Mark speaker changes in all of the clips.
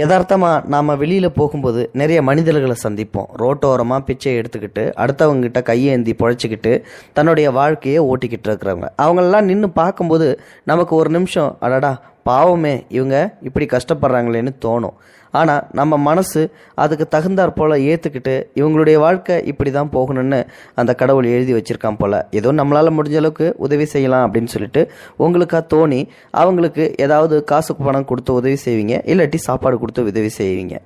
Speaker 1: யதார்த்தமாக நாம் வெளியில் போகும்போது நிறைய மனிதர்களை சந்திப்போம். ரோட்டோரமாக பிச்சை எடுத்துக்கிட்டு அடுத்தவங்ககிட்ட கையேந்தி பொழைச்சிக்கிட்டு தன்னுடைய வாழ்க்கையை ஓட்டிக்கிட்டு இருக்கிறவங்க. அவங்களெல்லாம் நின்று பார்க்கும்போது நமக்கு ஒரு நிமிஷம் அடடா பாவமே இவங்க இப்படி கஷ்டப்படுறாங்களேன்னு தோணும். ஆனால் நம்ம மனசு அதுக்கு தகுந்தாற் போல் ஏற்றுக்கிட்டு இவங்களுடைய வாழ்க்கை இப்படி தான் போகணும்னு அந்த கடவுள் எழுதி வச்சுருக்கான் போல். ஏதோ நம்மளால் முடிஞ்ச அளவுக்கு உதவி செய்யலாம் அப்படின்னு சொல்லிட்டு உங்களுக்காக தோணி அவங்களுக்கு ஏதாவது காசு பணம் கொடுத்து உதவி செய்வீங்க இல்லாட்டி சாப்பாடு கொடுத்து உதவி செய்வீங்க.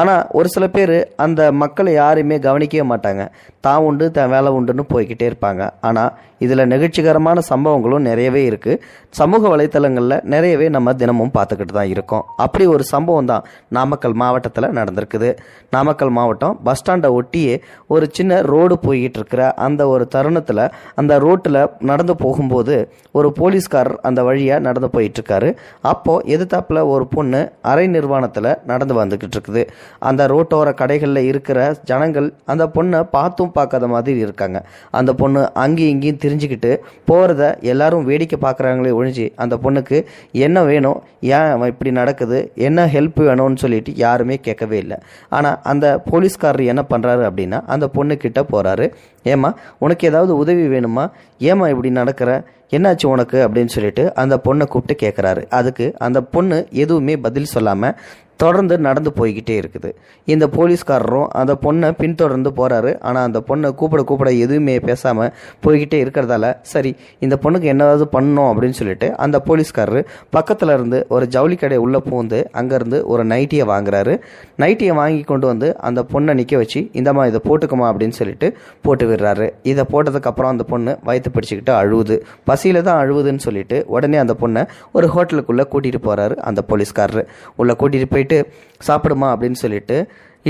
Speaker 1: ஆனால் ஒரு சில பேர் அந்த மக்களை யாருமே கவனிக்கவே மாட்டாங்க. தான் உண்டு தான் வேலை உண்டுன்னு போய்கிட்டே இருப்பாங்க. ஆனால் இதில் நெகிழ்ச்சிகரமான சம்பவங்களும் நிறையவே இருக்குது சமூக வலைத்தளங்களில் நிறையவே நம்ம தினமும் பார்த்துக்கிட்டு தான் இருக்கோம். அப்படி ஒரு சம்பவம் தான் நாமக்கல் மாவட்டத்தில் நடந்திருக்குது. நாமக்கல் மாவட்டம் பஸ் ஸ்டாண்டை ஒட்டியே ஒரு சின்ன ரோடு போய்கிட்டு இருக்கிற அந்த ஒரு தருணத்தில் அந்த ரோட்டில் நடந்து போகும்போது ஒரு போலீஸ்காரர் அந்த வழியாக நடந்து போயிட்டுருக்காரு அப்போது எதிர்த்தாப்பில் ஒரு பொண்ணு அரை நிர்வாணத்தில் நடந்து வந்துக்கிட்டு இருக்குது. அந்த ரோட்டோர கடைகளில் இருக்கிற ஜனங்கள் அந்த பொண்ணை பார்த்தும் பார்க்காத மாதிரி இருக்காங்க. அந்த பொண்ணு அங்கேயும் இங்கேயும் தெரிஞ்சுக்கிட்டு போகிறத எல்லாரும் வேடிக்கை பார்க்குறாங்களே ஒழிஞ்சு அந்த பொண்ணுக்கு என்ன வேணும் ஏன் அவன் இப்படி நடக்குது என்ன ஹெல்ப் வேணும்னு சொல்லிட்டு யாருமே கேட்கவே இல்லை. ஆனால் அந்த போலீஸ்காரர் என்ன பண்ணுறாரு அப்படின்னா அந்த பொண்ணுக்கிட்ட போகிறாரு ஏம்மா உனக்கு ஏதாவது உதவி வேணுமா? ஏம்மா இப்படி நடக்கிற? என்னாச்சு உனக்கு? அப்படின்னு சொல்லிட்டு அந்த பொண்ணை கூப்பிட்டு கேட்குறாரு அதுக்கு அந்த பொண்ணு எதுவுமே பதில் சொல்லாமல் தொடர்ந்து நடந்து போய்கிட்டே இருக்குது. இந்த போலீஸ்காரரும் அந்த பொண்ணை பின்தொடர்ந்து போகிறாரு ஆனால் அந்த பொண்ணை கூப்பிட கூப்பிட எதுவுமே பேசாமல் போய்கிட்டே இருக்கிறதால சரி இந்த பொண்ணுக்கு என்னதாவது பண்ணணும் அப்படின்னு சொல்லிட்டு அந்த போலீஸ்காரரு பக்கத்தில் இருந்து ஒரு ஜவுளி கடை உள்ளே பூந்து அங்கேருந்து ஒரு நைட்டியை வாங்குறாரு. நைட்டியை வாங்கி கொண்டு வந்து அந்த பொண்ணை நிற்க வச்சு இந்தம்மா இதை போட்டுக்குமா அப்படின்னு சொல்லிட்டு போட்டு விடுறாரு. இதை போட்டதுக்கப்புறம் அந்த பொண்ணு வயிற்று பிடிச்சிக்கிட்டு அழுவுது. பசியில் தான் அழுவுதுன்னு சொல்லிட்டு உடனே அந்த பொண்ணை ஒரு ஹோட்டலுக்குள்ளே கூட்டிகிட்டு போகிறாரு அந்த போலீஸ்காரரு. உள்ளே கூட்டிகிட்டு போயிட்டு சாப்பிடுமா? அப்படின்னு சொல்லிட்டு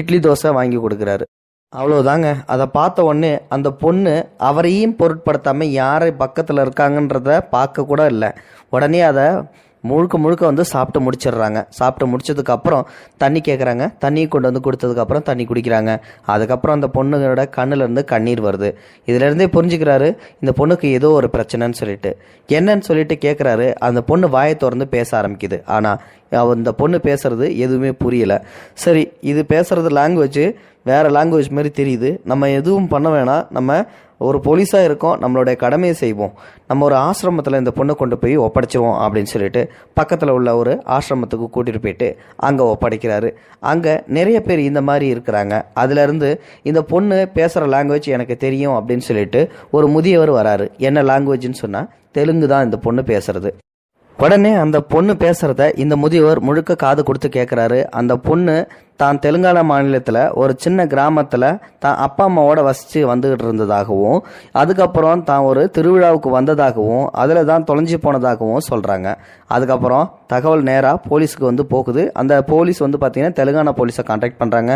Speaker 1: இட்லி தோசை வாங்கி கொடுக்குறாரு. அவ்வளோதாங்க அதை பார்த்த உடனே அந்த பொண்ணு அவரையும் பொருட்படுத்தாமல் யாரை பக்கத்தில் இருக்காங்கன்றத பார்க்க கூட இல்லை. உடனே அதை முழுக்க முழுக்க வந்து சாப்பிட்டு முடிச்சிடுறாங்க. சாப்பிட்டு முடிச்சதுக்கப்புறம் தண்ணி கேட்குறாங்க தண்ணி கொண்டு வந்து கொடுத்ததுக்கப்புறம் தண்ணி குடிக்கிறாங்க. அதுக்கப்புறம் அந்த பொண்ணுங்களோட கண்ணுலேருந்து கண்ணீர் வருது. இதுலேருந்தே புரிஞ்சுக்கிறாரு இந்த பொண்ணுக்கு ஏதோ ஒரு பிரச்சனைன்னு சொல்லிட்டு. என்னன்னு சொல்லிட்டு கேட்குறாரு அந்த பொண்ணு வாயை திறந்து பேச ஆரம்பிக்குது. ஆனால் அந்த பொண்ணு பேசுறது எதுவுமே புரியல. சரி இது பேசுறது லாங்குவேஜ் வேற லாங்குவேஜ் மாதிரி தெரியுது. நம்ம எதுவும் பண்ண வேணாம். நம்ம ஒரு போலீஸாக இருக்கோம் நம்மளுடைய கடமையை செய்வோம். நம்ம ஒரு ஆசிரமத்தில் இந்த பொண்ணை கொண்டு போய் ஒப்படைச்சிருவோம் அப்படின்னு சொல்லிட்டு பக்கத்தில் உள்ள ஒரு ஆசிரமத்துக்கு கூட்டிகிட்டு போயிட்டு அங்கே ஒப்படைக்கிறாரு. அங்கே நிறைய பேர் இந்த மாதிரி இருக்கிறாங்க. அதுலேருந்து இந்த பொண்ணு பேசுகிற லாங்குவேஜ் எனக்கு தெரியும் அப்படின்னு சொல்லிட்டு ஒரு முதியவர் வராரு. என்ன லாங்குவேஜ்னு சொன்னால் தெலுங்கு தான் இந்த பொண்ணு பேசுறது. உடனே அந்த பொண்ணு பேசுறத இந்த முதியவர் முழுக்க காது கொடுத்து கேட்குறாரு அந்த பொண்ணு தான் தெலுங்கானா மாநிலத்தில் ஒரு சின்ன கிராமத்தில் தான் அப்பா அம்மாவோட வசித்து வந்துகிட்டு இருந்ததாகவும் அதுக்கப்புறம் தான் ஒரு திருவிழாவுக்கு வந்ததாகவும் அதில் தான் தொலைஞ்சு போனதாகவும் சொல்கிறாங்க அதுக்கப்புறம் தகவல் நேராக போலீஸுக்கு வந்து போகுது. அந்த போலீஸ் வந்து பார்த்திங்கன்னா தெலுங்கானா போலீஸை கான்டாக்ட் பண்ணுறாங்க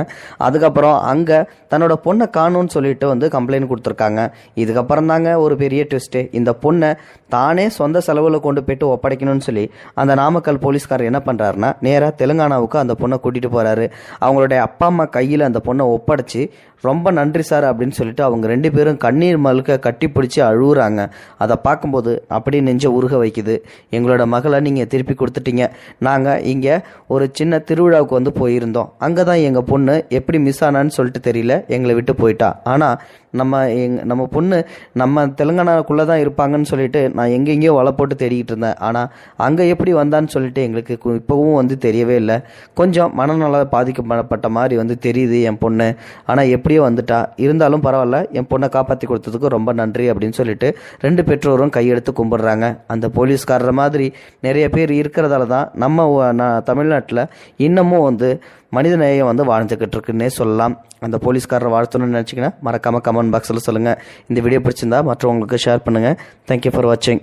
Speaker 1: அதுக்கப்புறம் அங்கே தன்னோட பொண்ணை காணும்னு சொல்லிட்டு வந்து கம்ப்ளைண்ட் கொடுத்துருக்காங்க. இதுக்கப்புறம் தாங்க ஒரு பெரிய ட்விஸ்ட்டு இந்த பொண்ணை தானே சொந்த செலவில் கொண்டு போயிட்டு ஒப்படைக்கணும்னு சொல்லி அந்த நாமக்கல் போலீஸ்காரர் என்ன பண்ணுறாருன்னா நேராக தெலுங்கானாவுக்கு அந்த பொண்ணை கூட்டிகிட்டு போகிறாரு அவங்களுடைய அப்பா அம்மா கையில் அந்த பொண்ணை ஒப்படைச்சி ரொம்ப நன்றி சார் அப்படின்னு சொல்லிட்டு அவங்க ரெண்டு பேரும் கண்ணீர் மல்க கட்டி பிடிச்சி அழுகுறாங்க அதை பார்க்கும்போது அப்படியே நெஞ்ச உருக வைக்குது. எங்களோட மகளை நீங்கள் திருப்பி கொடுத்துட்டீங்க. நாங்கள் இங்கே ஒரு சின்ன திருவிழாவுக்கு வந்து போயிருந்தோம். அங்கே தான் எங்கள் பொண்ணு எப்படி மிஸ் ஆனான்னு சொல்லிட்டு தெரியல. எங்களை விட்டு போயிட்டா. ஆனால் நம்ம எங் நம்ம பொண்ணு நம்ம தெலுங்கானாக்குள்ளே தான் இருப்பாங்கன்னு சொல்லிட்டு நான் எங்கெங்கேயோ வலை போட்டு தேடிக்கிட்டு இருந்தேன். ஆனால் அங்கே எப்படி வந்தான்னு சொல்லிட்டு எங்களுக்கு இப்போவும் வந்து தெரியவே இல்லை. கொஞ்சம் மனநல பாதிக்கப்பட்ட மாதிரி வந்து தெரியுது என் பொண்ணு. ஆனால் எப்படியோ வந்துட்டா. இருந்தாலும் பரவாயில்ல என் பொண்ணை காப்பாற்றி கொடுத்ததுக்கு ரொம்ப நன்றி அப்படின்னு சொல்லிட்டு ரெண்டு பெற்றோரும் கையெடுத்து கும்பிடுறாங்க. அந்த போலீஸ்காரர் மாதிரி நிறைய பேர் இருக்கிறதால தான் நம்ம நான் தமிழ்நாட்டில் இன்னமும் வந்து மனித நேயம் வந்து வாழ்ந்துக்கிட்டு இருக்குன்னே சொல்லலாம். அந்த போலீஸ்காரரை வாழ்த்தணும்னு நினச்சிங்கன்னா மறக்காமல் கமெண்ட் பாக்ஸில் சொல்லுங்கள் இந்த வீடியோ பிடிச்சிருந்தா மற்றவங்களுக்கு ஷேர் பண்ணுங்கள் தேங்க்யூ ஃபார் வாட்சிங்